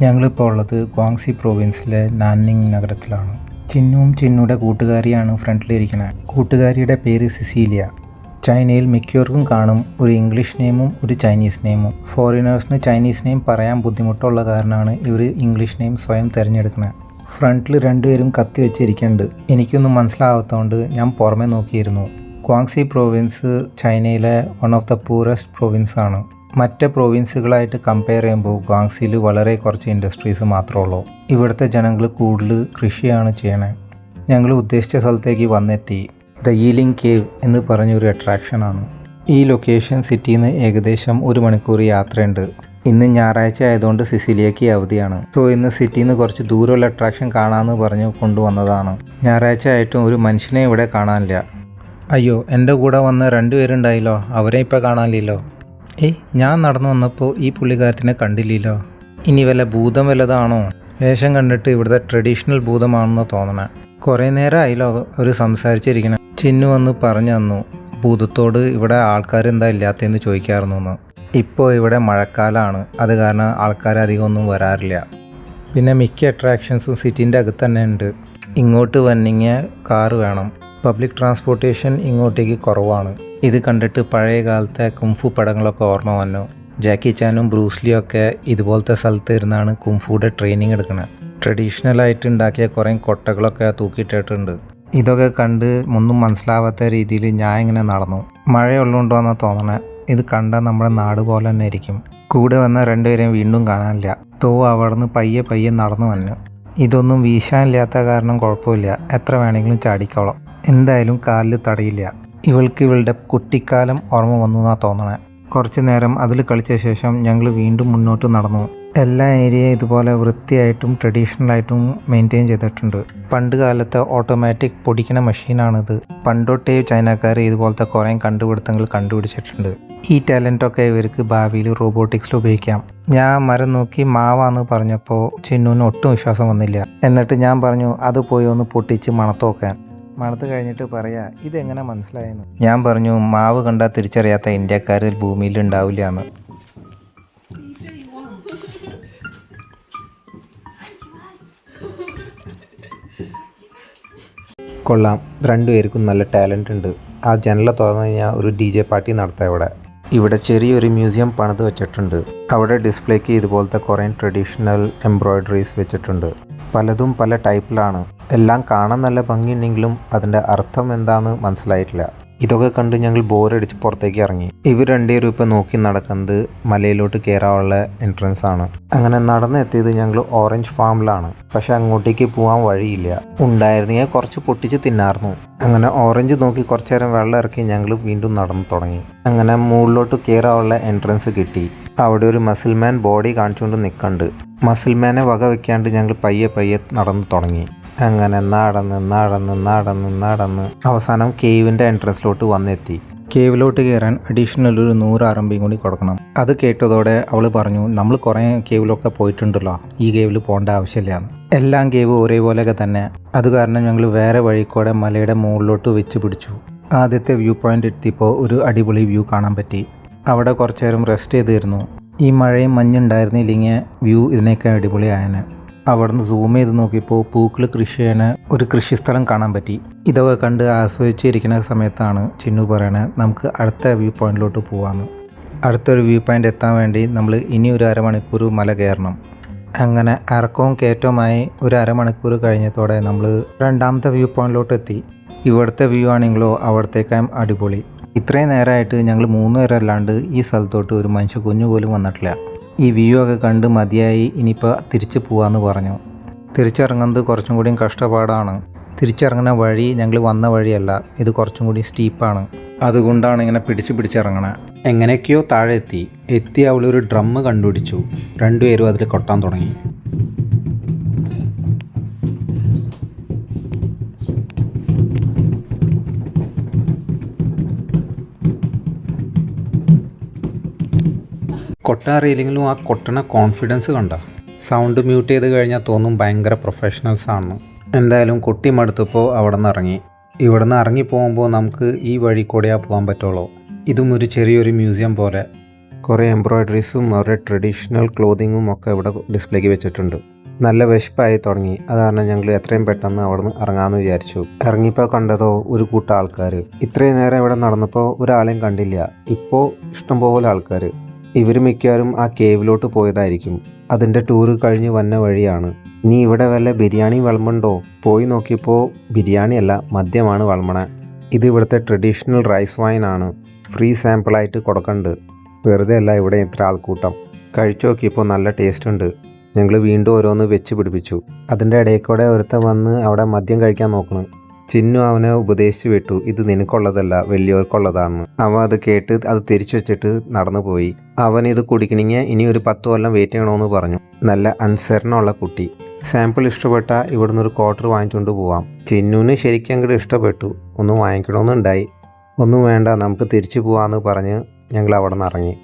ഞങ്ങളിപ്പോൾ ഉള്ളത് ഗ്വാങ്സി പ്രോവിൻസിലെ നാനിങ് നഗരത്തിലാണ്. ചിന്നുവും ചിന്നുയുടെ കൂട്ടുകാരിയാണ് ഫ്രണ്ടിലിരിക്കുന്നത് കൂട്ടുകാരിയുടെ പേര് സിസീലിയ. ചൈനയിൽ മിക്കവർക്കും കാണും ഒരു ഇംഗ്ലീഷ് നെയിമും ഒരു ചൈനീസ് നെയിമും. ഫോറിനേഴ്സിന് ചൈനീസ് നെയിം പറയാൻ ബുദ്ധിമുട്ടുള്ള കാരണമാണ് ഇവർ ഇംഗ്ലീഷ് നെയിം സ്വയം തിരഞ്ഞെടുക്കുന്നത് ഫ്രണ്ടിൽ രണ്ടുപേരും കത്തി വെച്ചിരിക്കുന്നുണ്ട് എനിക്കൊന്നും മനസ്സിലാവാത്തതുകൊണ്ട് ഞാൻ പുറമെ നോക്കിയിരുന്നു. ക്വാങ്സി പ്രോവിൻസ് ചൈനയിലെ one of the poorest province ആണ്. മറ്റ് പ്രൊവിൻസുകളായിട്ട് കമ്പയർ ചെയ്യുമ്പോൾ ഗാങ്സിയിൽ വളരെ കുറച്ച് ഇൻഡസ്ട്രീസ് മാത്രമേ ഉള്ളൂ. ഇവിടുത്തെ ജനങ്ങൾ കൂടുതൽ കൃഷിയാണ് ചെയ്യണേ. ഞങ്ങൾ ഉദ്ദേശിച്ച സ്ഥലത്തേക്ക് വന്നെത്തി. ദ ഈലിംഗ് കേവ് എന്ന് പറഞ്ഞൊരു അട്രാക്ഷനാണ് ഈ ലൊക്കേഷൻ സിറ്റിയിൽ നിന്ന് ഏകദേശം ഒരു മണിക്കൂർ യാത്രയുണ്ട്. ഇന്ന് ഞായറാഴ്ച ആയതുകൊണ്ട് സിസിലിയക്ക് അവധിയാണ്. സോ ഇന്ന് സിറ്റിയിൽ നിന്ന് കുറച്ച് ദൂരമുള്ള അട്രാക്ഷൻ കാണാമെന്ന് പറഞ്ഞ് കൊണ്ടുവന്നതാണ്. ഞായറാഴ്ച ആയിട്ടും ഒരു മനുഷ്യനെ ഇവിടെ കാണാനില്ല. അയ്യോ എന്റെ കൂടെ വന്ന രണ്ടുപേരുണ്ടായില്ലോ. അവരെ ഇപ്പോൾ കാണാനില്ലല്ലോ. ഏയ് ഞാൻ നടന്നു വന്നപ്പോൾ ഈ പുള്ളിക്കാരത്തിനെ കണ്ടില്ലല്ലോ. ഇനി വല്ല ഭൂതം വല്ലതാണോ? വേഷം കണ്ടിട്ട് ഇവിടുത്തെ ട്രഡീഷണൽ ഭൂതമാണെന്ന് തോന്നണേ. കുറേ നേരം ആയില്ലോ ഒരു സംസാരിച്ചിരിക്കണം. ചിന്നു വന്ന് പറഞ്ഞു തന്നു ഭൂതത്തോട് ഇവിടെ ആൾക്കാർ എന്താ ഇല്ലാത്തതെന്ന് ചോദിക്കാറുന്നു എന്ന് ഇപ്പോൾ ഇവിടെ മഴക്കാലമാണ് അത് കാരണം ആൾക്കാർ അധികം ഒന്നും വരാറില്ല. പിന്നെ മിക്ക അട്രാക്ഷൻസും സിറ്റീന്റെ അകത്ത് തന്നെ ഉണ്ട്. ഇങ്ങോട്ട് വന്നിങ്ങ കാറ് വേണം. പബ്ലിക് ട്രാൻസ്പോർട്ടേഷൻ ഇങ്ങോട്ടേക്ക് കുറവാണ്. ഇത് കണ്ടിട്ട് പഴയ കാലത്തെ കുംഫു പടങ്ങളൊക്കെ ഓർമ്മ വന്നു. ജാക്കി ചാനും ബ്രൂസ്ലിയും ഒക്കെ ഇതുപോലത്തെ സ്ഥലത്ത് ഇരുന്നാണ് കുംഫുയുടെ ട്രെയിനിങ് എടുക്കുന്നത് ട്രഡീഷണൽ ആയിട്ട് ഉണ്ടാക്കിയ കുറേ കൊട്ടകളൊക്കെ തൂക്കിയിട്ടിട്ടുണ്ട്. ഇതൊക്കെ കണ്ട് ഒന്നും മനസ്സിലാവാത്ത രീതിയിൽ ഞാൻ ഇങ്ങനെ നടന്നു. മഴയുള്ളതുകൊണ്ടോന്നാ തോന്നണേ. ഇത് കണ്ടാൽ നമ്മുടെ നാട് പോലെ തന്നെ ആയിരിക്കും കൂടെ വന്ന രണ്ടുപേരെയും വീണ്ടും കാണാനില്ല. തോ അവിടുന്ന് പയ്യെ പയ്യെ നടന്നു വന്നു. ഇതൊന്നും വീശാനില്ലാത്ത കാരണം കുഴപ്പമില്ല. എത്ര വേണമെങ്കിലും ചാടിക്കോളാം. എന്തായാലും കാലിൽ തടയില്ല. ഇവൾക്ക് ഇവളുടെ കുട്ടിക്കാലം ഓർമ്മ വന്നു എന്നാ തോന്നണേ. കുറച്ച് നേരം അതിൽ കളിച്ച ശേഷം ഞങ്ങൾ വീണ്ടും മുന്നോട്ട് നടന്നു. എല്ലാ ഏരിയയും ഇതുപോലെ വൃത്തിയായിട്ടും ട്രഡീഷണലായിട്ടും മെയിന്റെയിൻ ചെയ്തിട്ടുണ്ട്. പണ്ട് കാലത്തെ ഓട്ടോമാറ്റിക് പൊടിക്കണ മെഷീനാണിത് പണ്ടോട്ടേ ചൈനക്കാർ ഇതുപോലത്തെ കുറേ കണ്ടുപിടുത്തങ്ങൾ കണ്ടുപിടിച്ചിട്ടുണ്ട്. ഈ ടാലന്റൊക്കെ ഇവർക്ക് ഭാവിയിൽ റോബോട്ടിക്സിൽ ഉപയോഗിക്കാം. ഞാൻ മരം നോക്കി മാവാന്ന് പറഞ്ഞപ്പോൾ ചിന്നുവിന് ഒട്ടും വിശ്വാസം വന്നില്ല. എന്നിട്ട് ഞാൻ പറഞ്ഞു അത് പോയി ഒന്ന് പൊട്ടിച്ച് മണത്തോക്കാൻ മണത്ത് കഴിഞ്ഞിട്ട് പറയാ ഇതെങ്ങനെ മനസ്സിലായെന്ന്? ഞാൻ പറഞ്ഞു മാവ് കണ്ടാൽ തിരിച്ചറിയാത്ത ഇന്ത്യക്കാർ ഭൂമിയിൽ ഉണ്ടാവില്ല എന്ന് കൊള്ളാം. രണ്ടുപേർക്കും നല്ല ടാലന്റ് ഉണ്ട്. ആ ജനല തുറന്നു കഴിഞ്ഞാൽ ഒരു ഡി ജെ പാർട്ടി നടത്താം ഇവിടെ. ഇവിടെ ചെറിയൊരു മ്യൂസിയം പണിത് വെച്ചിട്ടുണ്ട്. അവിടെ ഡിസ്പ്ലേക്ക് ഇതുപോലത്തെ കുറേ ട്രഡീഷണൽ എംബ്രോയ്ഡറീസ് വെച്ചിട്ടുണ്ട്. പലതും പല ടൈപ്പിലാണ്. എല്ലാം കാണാൻ നല്ല ഭംഗിയുണ്ടെങ്കിലും അതിന്റെ അർത്ഥം എന്താണെന്ന് മനസ്സിലായിട്ടില്ല. ഇതൊക്കെ കണ്ട് ഞങ്ങൾ ബോറടിച്ച് പുറത്തേക്ക് ഇറങ്ങി. ഇവർ രണ്ടുപേരും ഇപ്പോൾ നോക്കി നടക്കുന്നത് മലയിലോട്ട് കയറാനുള്ള എൻട്രൻസ് ആണ്. അങ്ങനെ നടന്നെത്തിയത് ഞങ്ങൾ ഓറഞ്ച് ഫാമിലാണ്. പക്ഷെ അങ്ങോട്ടേക്ക് പോകാൻ വഴിയില്ല. ഉണ്ടായിരുന്നെങ്കിൽ കുറച്ച് പൊട്ടിച്ച് തിന്നായിരുന്നു. അങ്ങനെ ഓറഞ്ച് നോക്കി കുറച്ചു നേരം വെള്ളം ഇറക്കി ഞങ്ങൾ വീണ്ടും നടന്നു തുടങ്ങി. അങ്ങനെ മുകളിലോട്ട് കയറാനുള്ള എൻട്രൻസ് കിട്ടി. അവിടെ ഒരു മസിൽമാൻ ബോഡി കാണിച്ചുകൊണ്ട് നിൽക്കണ്ട് മസിൽമാനെ വക വെക്കാണ്ട് ഞങ്ങൾ പയ്യെ പയ്യെ നടന്നു തുടങ്ങി. അങ്ങനെ നടന്ന് നടന്ന് നടന്ന് നടന്ന് അവസാനം കേവിന്റെ എൻട്രൻസിലോട്ട് വന്നെത്തി. കേവിലോട്ട് കയറാൻ അഡീഷണൽ ഒരു നൂറ് അറമ്പിയും കൂടി കൊടുക്കണം. അത് കേട്ടതോടെ അവൾ പറഞ്ഞു നമ്മൾ കുറേ കേവിലൊക്കെ പോയിട്ടുണ്ടല്ലോ ഈ കേവിൽ പോകേണ്ട ആവശ്യമില്ലാന്ന്. എല്ലാം കേവ് ഒരേപോലെയൊക്കെ തന്നെ. അത് കാരണം ഞങ്ങൾ വേറെ വഴിക്കൂടെ മലയുടെ മുകളിലോട്ട് വെച്ച് പിടിച്ചു. ആദ്യത്തെ വ്യൂ പോയിന്റ് എത്തിയപ്പോൾ ഒരു അടിപൊളി വ്യൂ കാണാൻ പറ്റി. അവിടെ കുറച്ചു നേരം റെസ്റ്റ് ചെയ്തിരുന്നു. ഈ മഴയും മഞ്ഞുണ്ടായിരുന്നില്ലെങ്കിൽ വ്യൂ ഇതിനേക്കാൾ അടിപൊളിയായനെ. അവിടുന്ന് സൂം ചെയ്ത് നോക്കിയപ്പോൾ പൂക്കൾ കൃഷി ചെയ്യണ ഒരു കൃഷിസ്ഥലം കാണാൻ പറ്റി. ഇതൊക്കെ കണ്ട് ആസ്വദിച്ചിരിക്കുന്ന സമയത്താണ് ചിന്നു പറയണത് നമുക്ക് അടുത്ത വ്യൂ പോയിന്റിലോട്ട് പോകാമെന്ന് അടുത്തൊരു വ്യൂ പോയിന്റ് എത്താൻ വേണ്ടി നമ്മൾ ഇനി ഒരു അരമണിക്കൂർ മല കയറണം. അങ്ങനെ ഇറക്കവും കയറ്റവുമായി ഒരു അരമണിക്കൂർ കഴിഞ്ഞതോടെ നമ്മൾ രണ്ടാമത്തെ വ്യൂ പോയിന്റിലോട്ട് എത്തി. ഇവിടുത്തെ വ്യൂ ആണെങ്കിലോ അവിടത്തേക്കാളും അടിപൊളി. ഇത്രയും നേരമായിട്ട് ഞങ്ങൾ മൂന്ന് പേരല്ലാണ്ട് ഈ സ്ഥലത്തോട്ട് ഒരു മനുഷ്യ കുഞ്ഞു പോലും വന്നിട്ടില്ല. ഈ വ്യൂ ഒക്കെ കണ്ട് മതിയായി ഇനിയിപ്പോൾ തിരിച്ചു പോവാമെന്ന് പറഞ്ഞു. തിരിച്ചിറങ്ങുന്നത് കുറച്ചും കൂടിയും കഷ്ടപ്പാടാണ്. തിരിച്ചിറങ്ങുന്ന വഴി ഞങ്ങൾ വന്ന വഴിയല്ല ഇത് കുറച്ചും കൂടി സ്റ്റീപ്പാണ് അതുകൊണ്ടാണ് ഇങ്ങനെ പിടിച്ച് പിടിച്ചിറങ്ങണേ. എങ്ങനെയൊക്കെയോ താഴെ എത്തി എത്തി അവളൊരു ഡ്രമ്മ് കണ്ടുപിടിച്ചു. രണ്ടുപേരും അതിൽ കൊട്ടാൻ തുടങ്ങി. കൊട്ട അറിയില്ലെങ്കിലും ആ കൊട്ടണ കോൺഫിഡൻസ് കണ്ട? സൗണ്ട് മ്യൂട്ട് ചെയ്ത് കഴിഞ്ഞാൽ തോന്നും ഭയങ്കര പ്രൊഫഷണൽസ് ആണെന്ന്. എന്തായാലും കുട്ടി മടുത്തപ്പോൾ അവിടെ നിന്ന് ഇറങ്ങി. ഇവിടെ നിന്ന് ഇറങ്ങി പോകുമ്പോൾ നമുക്ക് ഈ വഴി കൂടെയാ പോകാൻ പറ്റുള്ളൂ. ഇതും ഒരു ചെറിയൊരു മ്യൂസിയം പോലെ. കുറേ എംബ്രോയ്ഡറീസും അവരുടെ ട്രഡീഷണൽ ക്ലോതിങ്ങും ഒക്കെ ഇവിടെ ഡിസ്പ്ലേക്ക് വെച്ചിട്ടുണ്ട്. നല്ല വിശപ്പായി തുടങ്ങി. അത് കാരണം ഞങ്ങൾ എത്രയും പെട്ടെന്ന് അവിടുന്ന് ഇറങ്ങാമെന്ന് വിചാരിച്ചു. ഇറങ്ങിയപ്പോൾ കണ്ടതോ ഒരു കൂട്ടം ആൾക്കാർ ഇത്രയും നേരം ഇവിടെ നടന്നപ്പോൾ ഒരാളെയും കണ്ടില്ല. ഇപ്പോൾ ഇഷ്ടംപോലെ ആൾക്കാർ ഇവർ മിക്കവാറും ആ കേവിലോട്ട് പോയതായിരിക്കും. അതിന്റെ ടൂറ് കഴിഞ്ഞ് വന്ന വഴിയാണ്. ഇനി ഇവിടെ വല്ല ബിരിയാണി വളമുണ്ടോ പോയി നോക്കിയപ്പോൾ ബിരിയാണിയല്ല മദ്യമാണ് വളമണ ഇത് ഇവിടുത്തെ ട്രഡീഷണൽ റൈസ് വൈൻ ആണ്. ഫ്രീ സാമ്പിളായിട്ട് കൊടുക്കണ്ട്. വെറുതെ അല്ല ഇവിടെ ഇത്ര ആൾക്കൂട്ടം. കഴിച്ചു നോക്കിയപ്പോൾ നല്ല ടേസ്റ്റ് ഉണ്ട്. ഞങ്ങൾ വീണ്ടും ഓരോന്ന് വെച്ച് പിടിപ്പിച്ചു. അതിന്റെ ഇടയിൽ കൂടെ ഒരുത്തൻ വന്ന് അവിടെ മദ്യം കഴിക്കാൻ നോക്കണം. ചിന്നു അവനെ ഉപദേശിച്ചു വിട്ടു ഇത് നിനക്കുള്ളതല്ല വലിയവർക്കുള്ളതാണ്. അവൻ അത് കേട്ട് അത് തിരിച്ചു വെച്ചിട്ട് നടന്നു പോയി അവൻ ഇത് കുടിക്കണെങ്കിൽ ഇനി ഒരു പത്ത് കൊല്ലം വെയിറ്റ് ചെയ്യണമെന്ന് പറഞ്ഞു. നല്ല അനുസരണമുള്ള കുട്ടി. സാമ്പിൾ ഇഷ്ടപ്പെട്ട ഇവിടുന്ന് ഒരു ക്വാർട്ടർ വാങ്ങിച്ചുകൊണ്ട് പോവാം. ചിന്നുവിന് ശരിക്കും അങ്ങോട്ട് ഇഷ്ടപ്പെട്ടു. ഒന്ന് വാങ്ങിക്കണമെന്നുണ്ടായി ഒന്നും വേണ്ട നമുക്ക് തിരിച്ചു പോവാമെന്ന് പറഞ്ഞ് ഞങ്ങൾ അവിടെ നിന്ന് ഇറങ്ങി.